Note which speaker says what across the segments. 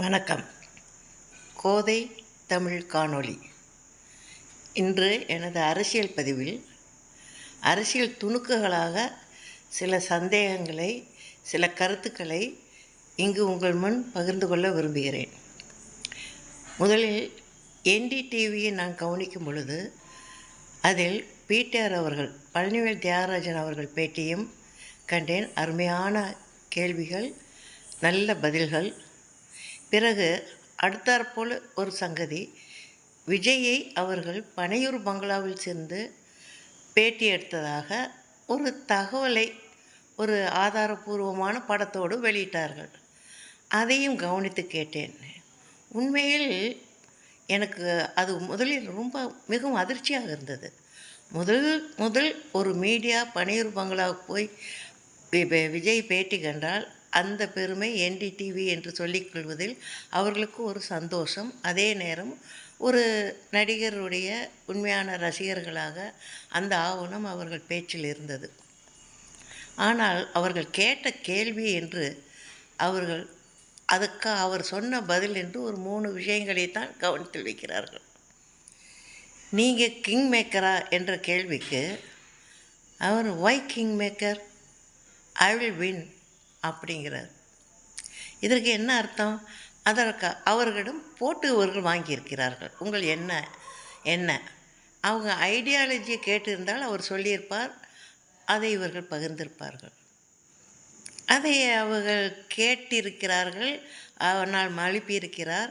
Speaker 1: வணக்கம். கோதை தமிழ் காணொளி. இன்று எனது அரசியல் பதிவில் அரசியல் துணுக்குகளாக சில சந்தேகங்களை சில கருத்துக்களை இங்கு உங்கள் முன் பகிர்ந்து கொள்ள விரும்புகிறேன். முதலில் என்டிடிவியை நான் கவனிக்கும் பொழுது அதில் பீட்டர் அவர்கள் பழனிவேல் தியாகராஜன் அவர்கள் பேட்டியும் கண்டேன். அருமையான கேள்விகள் நல்ல பதில்கள் பிறகு அடுத்தாற்போல் ஒரு சங்கதி. விஜயை அவர்கள் பனையூர் பங்களாவில் சேர்ந்து பேட்டி எடுத்ததாக ஒரு தகவலை ஒரு ஆதாரபூர்வமான படத்தோடு வெளியிட்டார்கள். அதையும் கவனித்து கேட்டேன். உண்மையில் எனக்கு அது முதலில் ரொம்ப மிகவும் அதிர்ச்சியாக இருந்தது. முதல் முதல் ஒரு மீடியா பனையூர் பங்களாவுக்கு போய் விஜய் பேட்டி கண்டால் அந்த பெருமை என்டிடிவி என்று சொல்லிக்கொள்வதில் அவர்களுக்கு ஒரு சந்தோஷம். அதே நேரம் ஒரு நடிகருடைய உண்மையான ரசிகர்களாக அந்த ஆவணம் அவர்கள் பேச்சில் இருந்தது. ஆனால் அவர்கள் கேட்ட கேள்வி என்று அவர்கள் அதுக்கு அவர் சொன்ன பதில் என்று ஒரு மூணு விஷயங்களை தான் கவனத்தில் வைக்கிறார்கள். நீங்கள் கிங் மேக்கரா என்ற கேள்விக்கு அவர் why king maker I will win அப்படிங்கிறார். இதற்கு என்ன அர்த்தம்? அதற்கு அவர்களிடம் போட்டு இவர்கள் வாங்கியிருக்கிறார்கள். உங்கள் என்ன? என்ன? அவங்க ஐடியாலஜியை கேட்டிருந்தால் அவர் சொல்லியிருப்பார் அதை இவர்கள் பகிர்ந்திருப்பார்கள். அதை அவர்கள் கேட்டிருக்கிறார்கள் அவனால் மழுப்பியிருக்கிறார்.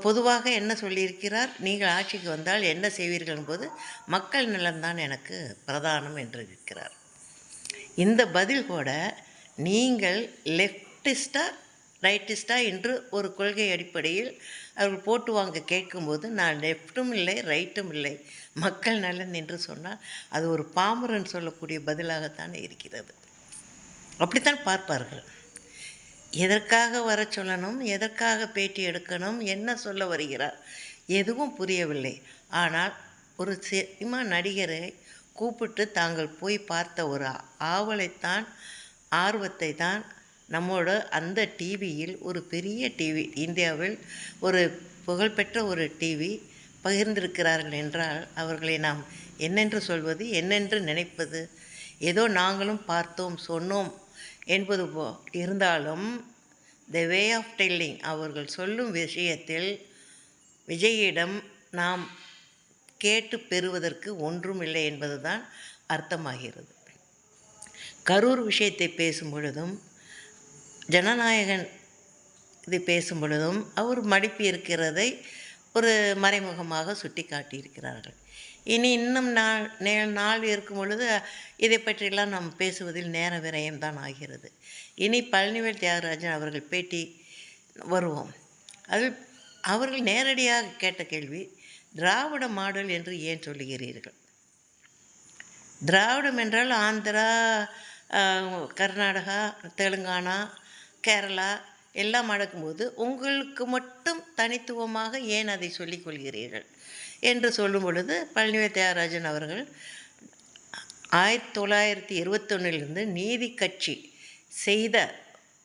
Speaker 1: பொதுவாக என்ன சொல்லியிருக்கிறார்? நீங்கள் ஆட்சிக்கு வந்தால் என்ன செய்வீர்கள் போது மக்கள் நலன்தான் எனக்கு பிரதானம் என்று இருக்கிறார் இந்த பதில் கூட நீங்கள் லெஃப்டிஸ்டா ரைட்டிஸ்டா என்று ஒரு கொள்கை அடிப்படையில் அவர்கள் போட்டு வாங்க கேட்கும்போது நான் லெஃப்ட்டும் இல்லை ரைட்டும் இல்லை. மக்கள் நலன் என்று சொன்னால் அது ஒரு பாமரன் சொல்லக்கூடிய பதிலாகத்தானே இருக்கிறது. அப்படித்தான் பார்ப்பார்கள். எதற்காக வர சொல்லணும்? எதற்காக பேட்டி எடுக்கணும்? என்ன சொல்ல வருகிறார்? எதுவும் புரியவில்லை. ஆனால் ஒரு சினிமா நடிகரை கூப்பிட்டு தாங்கள் போய் பார்த்த ஒரு ஆவலைத்தான் ஆர்வத்தை தான் நம்மோட அந்த டிவியில் ஒரு பெரிய டிவி இந்தியாவில் ஒரு புகழ்பெற்ற ஒரு டிவி பகிர்ந்திருக்கிறார்கள் என்றால் அவர்களை நாம் என்னென்று சொல்வது என்னென்று நினைப்பது ஏதோ நாங்களும் பார்த்தோம் சொன்னோம் என்பது போ இருந்தாலும் த வே ஆஃப் டெல்லிங் அவர்கள் சொல்லும் விஷயத்தில் விஜயிடம் நாம் கேட்டு பெறுவதற்கு ஒன்றும் இல்லை என்பதுதான் அர்த்தமாகிறது. கரூர் விஷயத்தை பேசும் பொழுதும் ஜனநாயகன் இது பேசும் பொழுதும் அவர் மடிப்பு இருக்கிறதை ஒரு மறைமுகமாக சுட்டி காட்டியிருக்கிறார்கள் இனி இன்னும் நாள் நே நாள் இருக்கும் பொழுது இதை பற்றியெல்லாம் நாம் பேசுவதில் நேர விரயம் தான் ஆகிறது. இனி பழனிவேல் தியாகராஜன் அவர்கள் பேட்டி வருவோம். அது அவர்கள் நேரடியாக கேட்ட கேள்வி திராவிட மாடல் என்று ஏன் சொல்லுகிறீர்கள்? திராவிடம் என்றால் ஆந்திரா கர்நாடகா தெலுங்கானா கேரளா எல்லாம் அடக்கும்போது உங்களுக்கு மட்டும் தனித்துவமாக ஏன் அதை சொல்லிக் கொள்கிறீர்கள்? என்று சொல்லும் பொழுது பழனிவே தியாகராஜன் அவர்கள் ஆயிரத்தி தொள்ளாயிரத்தி இருபத்தொன்னிலிருந்து நீதி கட்சி செய்த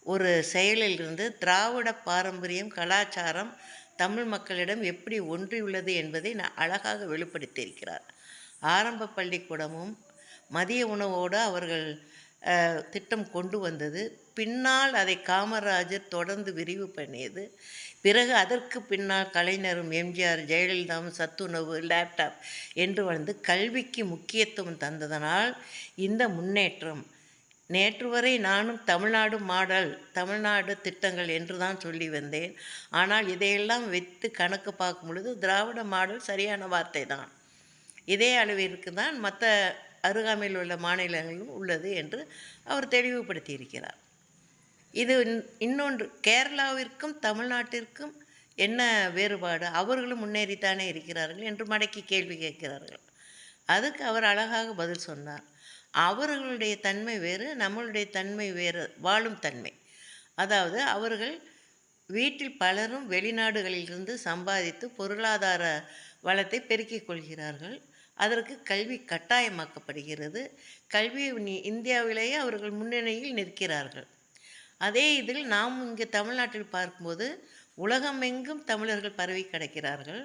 Speaker 1: ஒரு செயலிலிருந்து திராவிட பாரம்பரியம் கலாச்சாரம் தமிழ் மக்களிடம் எப்படி ஒன்றியுள்ளது என்பதை நான் அழகாக வெளிப்படுத்தியிருக்கிறார். ஆரம்ப பள்ளிக்கூடமும் மதிய உணவோடு அவர்கள் திட்டம் கொண்டு வந்தது. பின்னால் அதை காமராஜர் தொடர்ந்து விரிவு பண்ணியது. பிறகு அதற்கு பின்னால் கலைஞரும் எம்ஜிஆர் ஜெயலலிதாவும் சத்துணவு லேப்டாப் என்று வந்து கல்விக்கு முக்கியத்துவம் தந்ததனால் இந்த முன்னேற்றம். நேற்று வரை நானும் தமிழ்நாடு மாடல் தமிழ்நாடு திட்டங்கள் என்று தான் சொல்லி வந்தேன். ஆனால் இதையெல்லாம் வைத்து கணக்கு பார்க்கும் பொழுது திராவிட மாடல் சரியான வார்த்தை தான். இதே அளவிற்கு தான் மற்ற அருகாமையில் உள்ள மாநிலங்களிலும் உள்ளது என்று அவர் தெளிவுபடுத்தியிருக்கிறார். இது இன்- இன்னொன்று கேரளாவிற்கும் தமிழ்நாட்டிற்கும் என்ன வேறுபாடு? அவர்களும் முன்னேறித்தானே இருக்கிறார்கள் என்று மடக்கி கேள்வி கேட்கிறார்கள். அதுக்கு அவர் அழகாக பதில் சொன்னார். அவர்களுடைய தன்மை வேறு நம்மளுடைய தன்மை வேறு வாழும் தன்மை. அதாவது அவர்கள் வீட்டில் பலரும் வெளிநாடுகளிலிருந்து சம்பாதித்து பொருளாதார வளத்தை பெருக்கிக் கொள்கிறார்கள். அதற்கு கல்வி கட்டாயமாக்கப்படுகிறது. கல்வி இந்தியாவிலேயே அவர்கள் முன்னணியில் நிற்கிறார்கள். அதே இதில் நாம் இங்கே தமிழ்நாட்டில் பார்க்கும்போது உலகமெங்கும் தமிழர்கள் பரவி கிடக்கிறார்கள்.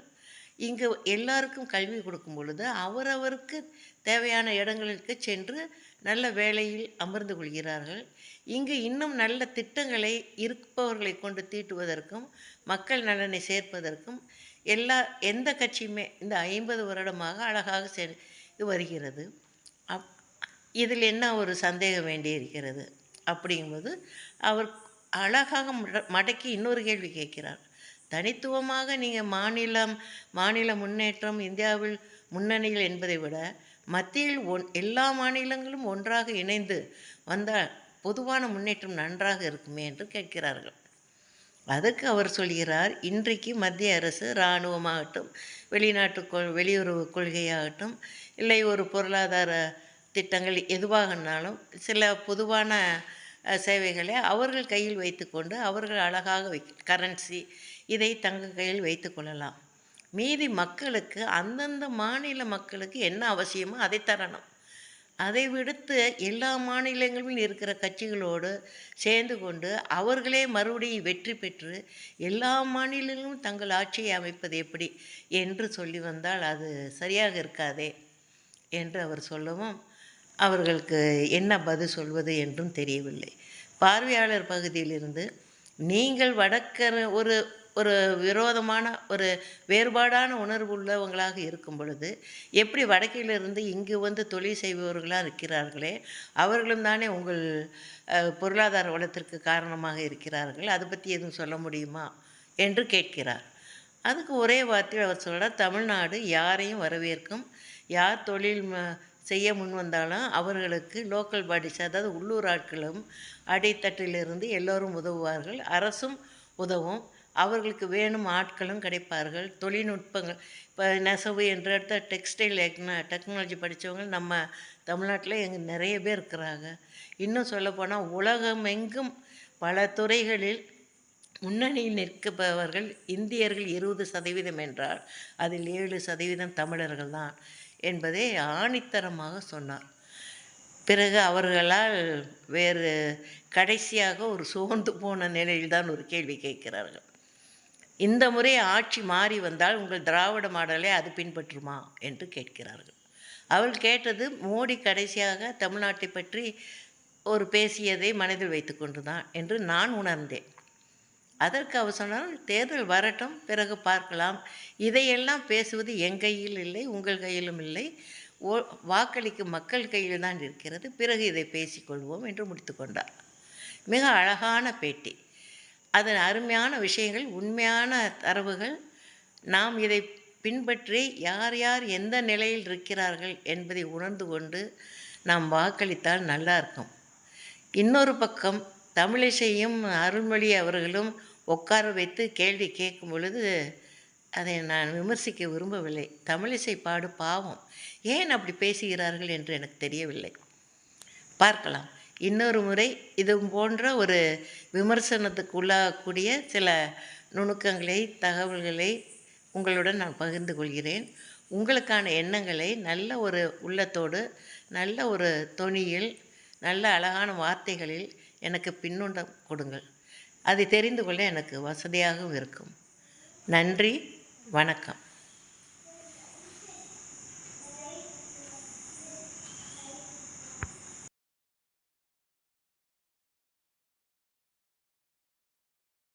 Speaker 1: இங்கு எல்லாருக்கும் கல்வி கொடுக்கும் பொழுது அவரவருக்கு தேவையான இடங்களுக்கு சென்று நல்ல வேலையில் அமர்ந்து கொள்கிறார்கள். இங்கு இன்னும் நல்ல திட்டங்களை இருப்பவர்களை கொண்டு தீட்டுவதற்கும் மக்கள் நலனை சேர்ப்பதற்கும் எல்லா எந்த கட்சியுமே இந்த ஐம்பது வருடமாக அழகாக செய்து வருகிறது. அப் இதில் என்ன ஒரு சந்தேகம் வேண்டி இருக்கிறது? அப்படிங்கும்போது அவர் அழகாக மடக்கி இன்னொரு கேள்வி கேட்கிறார். தனித்துவமாக நீங்கள் மாநிலம் மாநில முன்னேற்றம் இந்தியாவில் முன்னணியில் என்பதை விட மத்தியில் ஒன் எல்லா மாநிலங்களும் ஒன்றாக இணைந்து வந்தால் பொதுவான முன்னேற்றம் நன்றாக இருக்குமே என்று கேட்கிறார்கள். அதுக்கு அவர் சொல்கிறார் இன்றைக்கு மத்திய அரசு இராணுவமாகட்டும் வெளிநாட்டு கொள் வெளியுறவு கொள்கையாகட்டும் இல்லை ஒரு பொருளாதார திட்டங்கள் எதுவாகனாலும் சில பொதுவான சேவைகளை அவர்கள் கையில் வைத்துக்கொண்டு அவர்கள் அழகாக வை கரன்சி இதை தங்கள் கையில் வைத்து கொள்ளலாம். மீதி மக்களுக்கு அந்தந்த மாநில மக்களுக்கு என்ன அவசியமோ அதை தரணும். அதை விடுத்து எல்லா மாநிலங்களிலும் இருக்கிற கட்சிகளோடு சேர்ந்து கொண்டு அவர்களே மறுபடியும் வெற்றி பெற்று எல்லா மாநிலங்களும் தங்கள் ஆட்சியை அமைப்பது எப்படி என்று சொல்லி வந்தால் அது சரியாக இருக்காதே என்று அவர் சொல்லவும் அவர்களுக்கு என்ன பதில் சொல்வது என்றும் தெரியவில்லை. பார்வையாளர் பகுதியிலிருந்து நீங்கள் வடக்கர ஒரு ஒரு விரோதமான ஒரு வேறுபாடான உணர்வு உள்ளவங்களாக இருக்கும் பொழுது எப்படி வடக்கிலிருந்து இங்கு வந்து தொழில் செய்பவர்களாக இருக்கிறார்களே அவர்களும் தானே உங்கள் பொருளாதார வளத்திற்கு காரணமாக இருக்கிறார்கள் அதை பற்றி எதுவும் சொல்ல முடியுமா? என்று கேட்கிறார். அதுக்கு ஒரே வார்த்தையில் அவர் சொல்கிறார் தமிழ்நாடு யாரையும் வரவேற்கும் யார் தொழில் செய்ய முன் வந்தாலும் அவர்களுக்கு லோக்கல் பாடிஸ் அதாவது உள்ளூர் ஆட்களும் அடித்தட்டிலிருந்து எல்லோரும் உதவுவார்கள் அரசும் உதவும் அவர்களுக்கு வேணும் ஆட்களும் கிடைப்பார்கள். தொழில்நுட்பங்கள் இப்போ நெசவு என்ற இடத்த டெக்ஸ்டைல் டெக்னாலஜி படித்தவங்க நம்ம தமிழ்நாட்டில் எங்கே நிறைய பேர் இருக்கிறாங்க. இன்னும் சொல்லப்போனால் உலகமெங்கும் பல துறைகளில் முன்னணியில் நிற்கப்பவர்கள் இந்தியர்கள் இருபது சதவீதம் என்றால் அதில் ஏழு சதவீதம் தமிழர்கள் தான் என்பதை ஆணித்தரமாக சொன்னார். பிறகு அவர்களால் வேறு கடைசியாக ஒரு சோர்ந்து போன நிலையில்தான் ஒரு கேள்வி கேட்கிறார்கள். இந்த முறை ஆட்சி மாறி வந்தால் உங்கள் திராவிட மாடலை அது பின்பற்றுமா? என்று கேட்கிறார்கள். அவள் கேட்டது மோடி கடைசியாக தமிழ்நாட்டை பற்றி ஒரு பேசியதை மனதில் வைத்துக்கொண்டு தான் என்று நான் உணர்ந்தேன். அதற்கு அவர் சொன்னால் தேர்தல் வரட்டும் பிறகு பார்க்கலாம். இதையெல்லாம் பேசுவது என் கையில் இல்லை உங்கள் கையிலும் இல்லை. ஓ வாக்களிக்கும் மக்கள் கையில் தான் இருக்கிறது. பிறகு இதை பேசிக்கொள்வோம் என்று முடித்துக்கொண்டார் மிக அழகான பேட்டி. அதன் அருமையான விஷயங்கள் உண்மையான தரவுகள். நாம் இதை பின்பற்றி யார் யார் எந்த நிலையில் இருக்கிறார்கள் என்பதை உணர்ந்து கொண்டு நாம் வாக்களித்தால் நல்லா இருக்கும். இன்னொரு பக்கம் தமிழிசையும் அருள்மொழி அவர்களும் உட்கார வைத்து கேள்வி கேட்கும் பொழுது அதை நான் விமர்சிக்க விரும்பவில்லை. தமிழிசை பாடு பாவம். ஏன் அப்படி பேசுகிறார்கள் என்று எனக்கு தெரியவில்லை. பார்க்கலாம். இன்னொரு முறை இது போன்ற ஒரு விமர்சனத்துக்கு உள்ளாகக்கூடிய சில நுணுக்கங்களை தகவல்களை உங்களுடன் நான் பகிர்ந்து கொள்கிறேன். உங்களுக்கான எண்ணங்களை நல்ல ஒரு உள்ளத்தோடு நல்ல ஒரு தொனியில் நல்ல அழகான வார்த்தைகளில் எனக்கு பின்னுண்டம் கொடுங்கள். அதை தெரிந்து கொள்ள எனக்கு வசதியாகவும் இருக்கும். நன்றி வணக்கம்.